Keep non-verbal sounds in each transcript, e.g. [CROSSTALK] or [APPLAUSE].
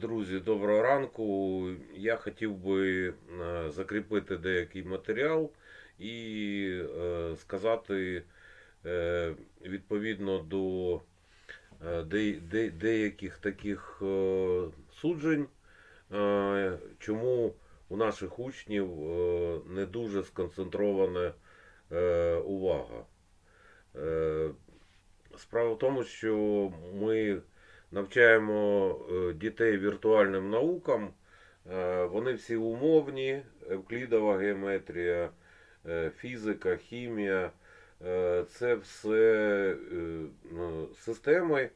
Друзі, доброго ранку. Я хотів би е, закріпити деякий матеріал і е, сказати е, відповідно до де- де- деяких таких суджень, чому у наших учнів не дуже сконцентрована увага. Справа в тому, що ми навчаємо е, дітей віртуальним наукам. Е, Вони всі умовні, евклідова геометрія, е, фізика, хімія. Це все ну, системи,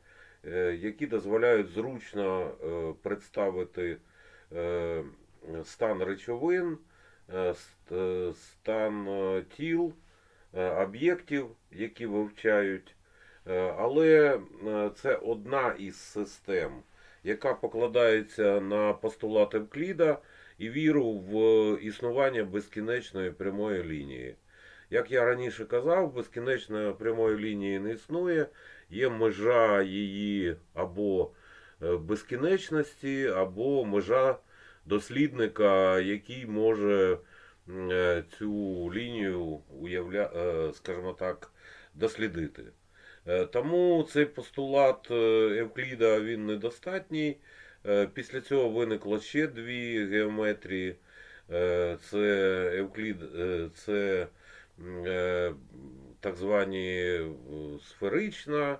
які дозволяють зручно представити стан речовин, ст- стан тіл, об'єктів, які вивчають. Е, Але е, це одна із систем, яка покладається на постулат Евкліда і віру в існування безкінечної прямої лінії. Як я раніше казав, безкінечної прямої лінії не існує, є межа її або е, безкінечності, або межа дослідника, який може цю лінію уявля... скажімо так, дослідити. Е, Тому цей постулат е, Евкліда він недостатній. Е, Після цього виникло ще дві геометрії. Це Евклід, це так звані сферична,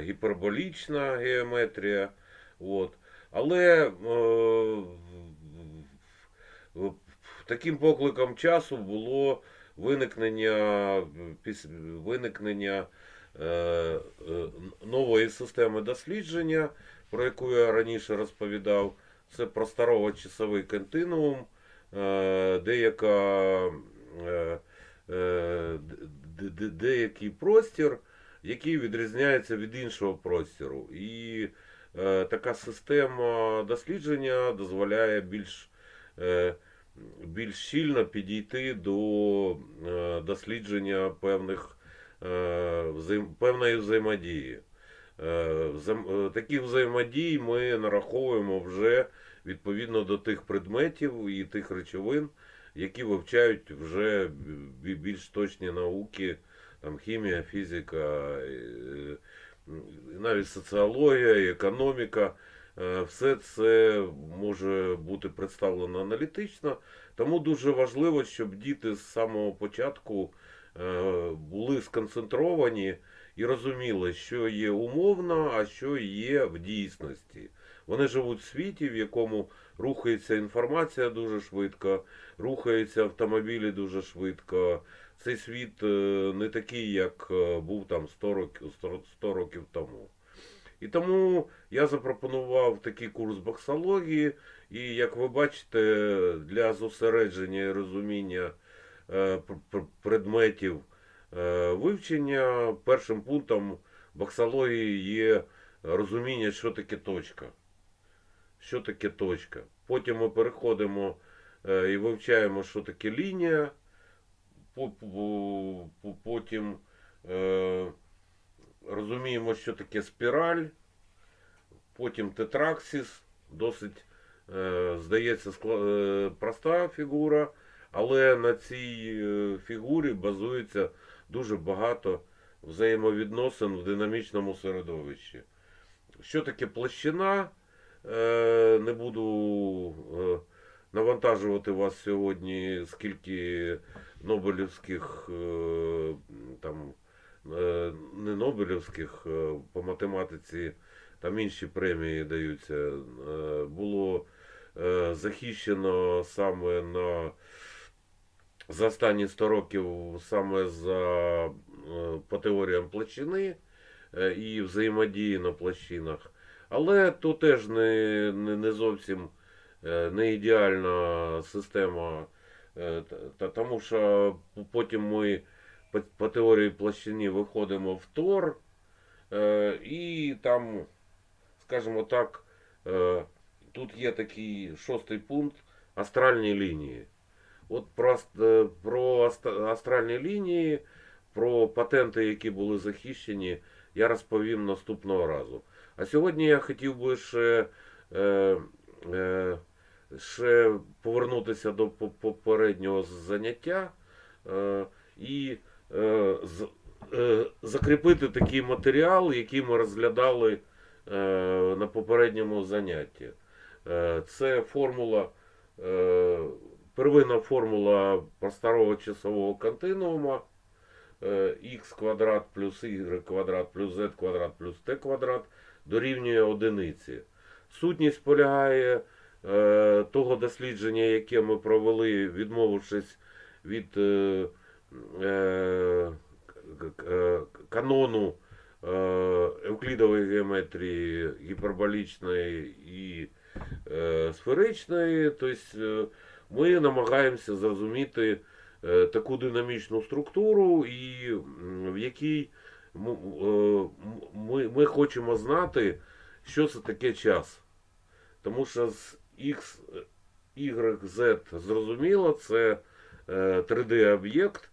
гіперболічна геометрія. От. Але таким покликом часу було виникнення, виникнення нової системи дослідження, про яку я раніше розповідав. Це просторово-часовий континуум, е, деяка, е, е, деякий простір, який відрізняється від іншого простіру. І е, така система дослідження дозволяє більш, е, більш щільно підійти до е, дослідження певних е, певної взаємодії. Е, е, Таких взаємодій ми нараховуємо вже відповідно до тих предметів і тих речовин, які вивчають вже більш точні науки, там хімія, фізика, е, навіть соціологія, економіка. Е, Все це може бути представлено аналітично, тому дуже важливо, щоб діти з самого початку е, були сконцентровані і розуміли, що є умовно, а що є в дійсності. Вони живуть в світі, в якому рухається інформація дуже швидко, рухаються автомобілі дуже швидко. Цей світ е, не такий, як е, був там 100 років, 100 100 років тому. І тому я запропонував такий курс боксології, і як ви бачите, для зосередження і розуміння е, предметів е, вивчення першим пунктом боксології є розуміння, що таке точка. Що таке точка. Потім ми переходимо е, і вивчаємо, що таке лінія. По- по- по- Потім е, розуміємо, що таке спіраль. Потім тетраксис. Досить, е, здається, е, проста фігура, але на цій е, фігурі базується дуже багато взаємовідносин в динамічному середовищі. Що таке площина? Е, Не буду е, навантажувати вас сьогодні, скільки Нобелівських там не Нобелівських по математиці, там інші премії даються. Було захищено саме на за останні 100 років саме за е, по теоріям площини е, і взаємодії на площинах. Але то теж не, не, не зовсім е, не ідеальна система, тому що потім ми по, по теорії площини виходимо в Тор, і там, скажімо так, тут є такий шостий пункт астральні лінії. От про, е, про астральні лінії, про патенти, які були захищені, я розповім наступного разу. А сьогодні я хотів би ще е, е, ще повернутися до по- попереднього заняття е, і е, з, е, закріпити такий матеріал, який ми розглядали е, на попередньому занятті. Е, це формула, е, первинна формула просторого часового континуума е, х квадрат плюс y квадрат плюс z квадрат плюс t квадрат дорівнює одиниці. Сутність полягає е, того дослідження, яке ми провели, відмовившись від е, е, е, канону е, евклідової геометрії гіперболічної і е, сферичної. Тобто е, ми намагаємося зрозуміти е, таку динамічну структуру, і в якій е, ми, ми хочемо знати, що це таке час. Тому що з X, Y, Z зрозуміло, це е, 3D-об'єкт.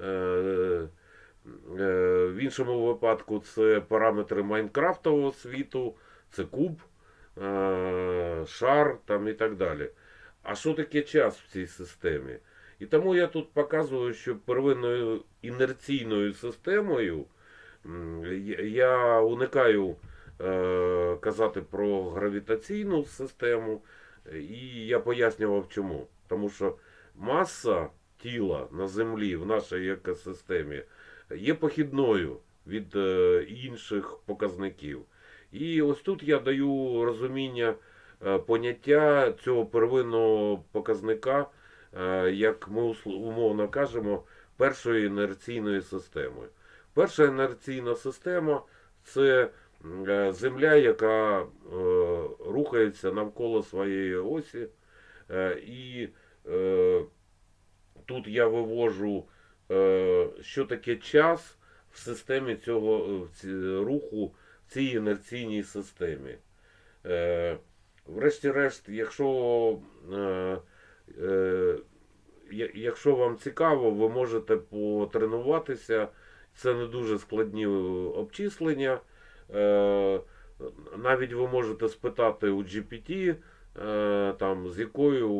Е, в іншому випадку це параметри Майнкрафтового світу, це куб, шар там і так далі. А що таке час в цій системі? І тому я тут показую, що первинною інерційною системою я- уникаю е, казати про гравітаційну систему, і я пояснював чому. Тому що маса тіла на Землі в нашій екосистемі є похідною від е, інших показників. І ось тут я даю розуміння поняття цього первинного показника, е, як ми умовно кажемо, першої інерційної системи. Перша інерційна система це е, Земля, яка е, рухається навколо своєї осі. Е, і е, тут я вивожу, е, що таке час в системі цього е, руху в цій інерційній системі. Врешті-решт, якщо, е, е, якщо вам цікаво, ви можете потренуватися. Це не дуже складні обчислення. Е, навіть ви можете спитати у GPT, е, там, з якою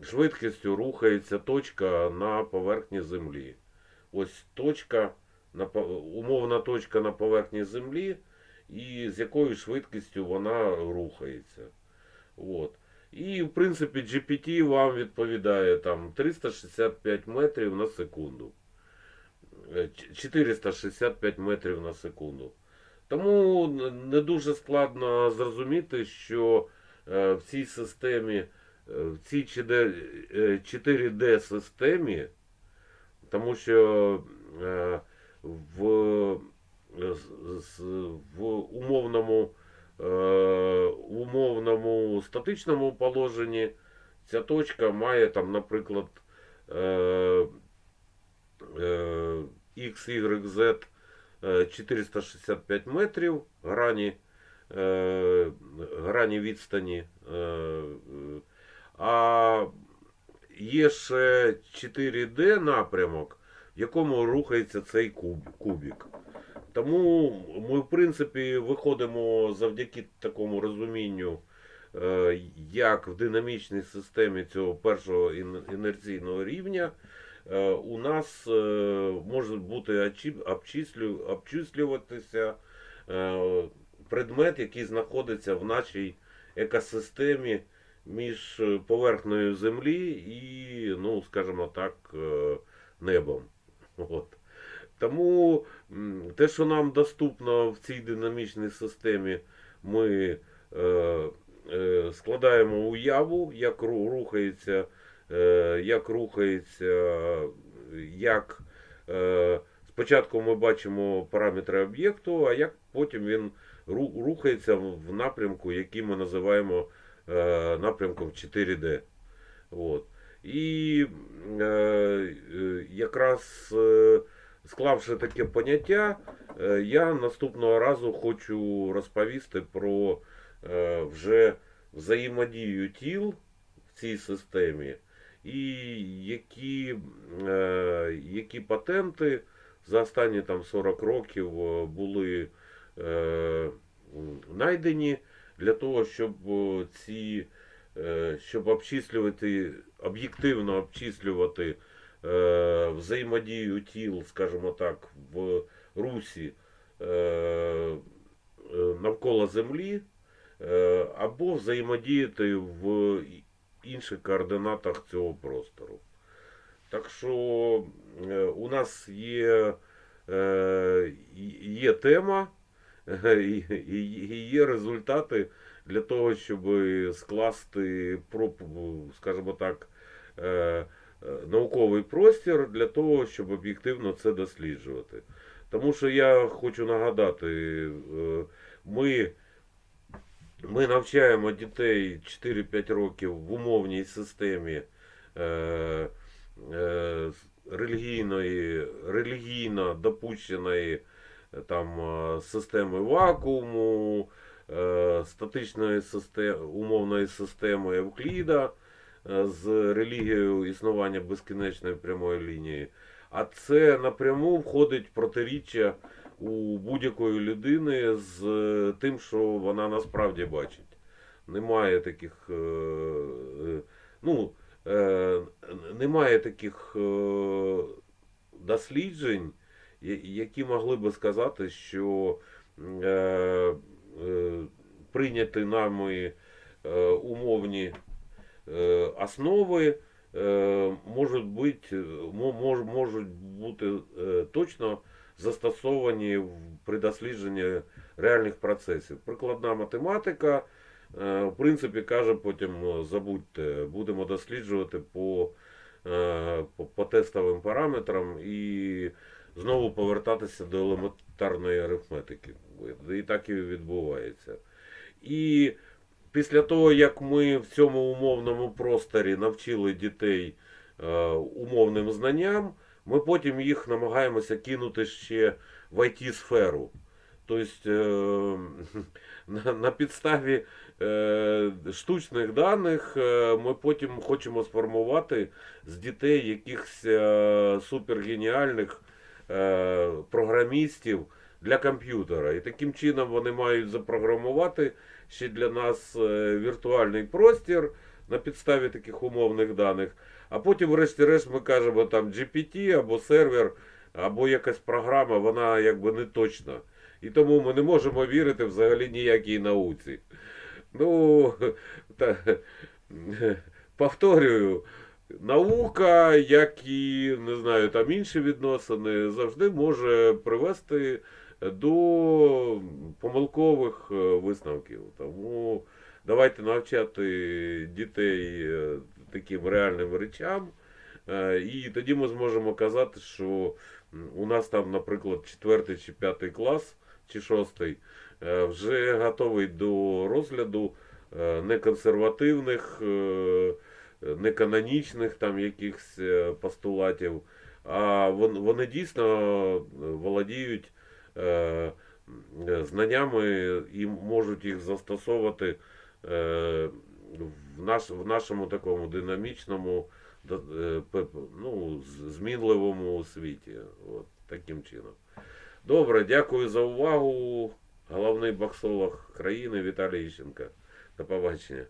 е, швидкістю рухається точка на поверхні Землі. Ось точка, умовна точка на поверхні Землі, і з якою швидкістю вона рухається. От. І, в принципі, GPT вам відповідає там 365 метрів на секунду. Е, 465 метрів на секунду. Тому не дуже складно зрозуміти, що е, в цій системі, е, в цій 4D системі, тому що е, в, з- з- в умовному, е, умовному статичному положенні ця точка має там, наприклад, е, е, X, Y, Z е, 465 метрів грані, е, грані відстані. е, е, А є ще 4D напрямок, в якому рухається цей куб, кубік. Тому ми, в принципі, виходимо завдяки такому розумінню, е, як в динамічній системі цього першого ін- інерційного рівня е, у нас е, може бути обчислюватися е, предмет, який знаходиться в нашій екосистемі між е, поверхнею землі і, ну, скажімо так, е, небом. От. Тому те, що нам доступно в цій динамічній системі, ми е, е, складаємо уяву, як рухається, е, як рухається, як е, спочатку ми бачимо параметри об'єкту, а як потім він рухається в напрямку, який ми називаємо е, напрямком 4D. От. І е, е, якраз е, склавши таке поняття, е, я наступного разу хочу розповісти про е, вже взаємодію тіл в цій системі, і які, е, які патенти за останні там 40 років е, були е, знайдені для того, щоб ці е, щоб обчислювати, об'єктивно обчислювати е, взаємодію тіл, скажімо так, в русі е, е, навколо Землі, е, або взаємодіяти в інших координатах цього простору. Так що е, у нас є, е, є тема і, є результати для того, щоб скласти, скажімо так, е, е, науковий простір для того, щоб об'єктивно це досліджувати. Тому що я хочу нагадати, е, ми, ми навчаємо дітей 4-5 років в умовній системі е, е, релігійної, релігійно допущеної е, там, е, системи вакууму, е, статичної системи, умовної системи Евкліда е, з релігією існування безкінечної прямої лінії. А це напряму входить протиріччя у будь-якої людини з е, тим, що вона насправді бачить. Немає таких, е, е, ну, немає таких досліджень, які могли би сказати, що прийняті нами умовні основи можуть бути, можуть бути точно застосовані при дослідженні реальних процесів. Прикладна математика, е, в принципі, каже потім е, забудьте, будемо досліджувати по, е, по, по тестовим параметрам і знову повертатися до елементарної арифметики. І так і відбувається. І після того, як ми в цьому умовному просторі навчили дітей умовним знанням, ми потім їх намагаємося кинути ще в IT-сферу. Тобто е, [LAUGHS] на, підставі е, штучних даних е, ми потім хочемо сформувати з дітей якихось супергеніальних програмістів для комп'ютера. І таким чином вони мають запрограмувати ще для нас віртуальний простір на підставі таких умовних даних. А потім, врешті-решт, ми кажемо там GPT або сервер, або якась програма, вона якби не точна. І тому ми не можемо вірити взагалі ніякій науці. Ну, та, повторюю, наука, як і не знаю, там інші відносини, завжди може привести до помилкових е, висновків. Тому давайте навчати дітей е, таким реальним речам. Е, І тоді ми зможемо казати, що у нас там, наприклад, четвертий чи п'ятий клас, чи шостий, е, вже готовий до розгляду неконсервативних, неканонічних там якихось постулатів, а вони дійсно володіють знаннями і можуть їх застосовувати в, наш, в нашому такому динамічному, е, ну, змінливому світі. От, таким чином. Добре, дякую за увагу. Головний боксолог країни Віталій Іщенко. До побачення.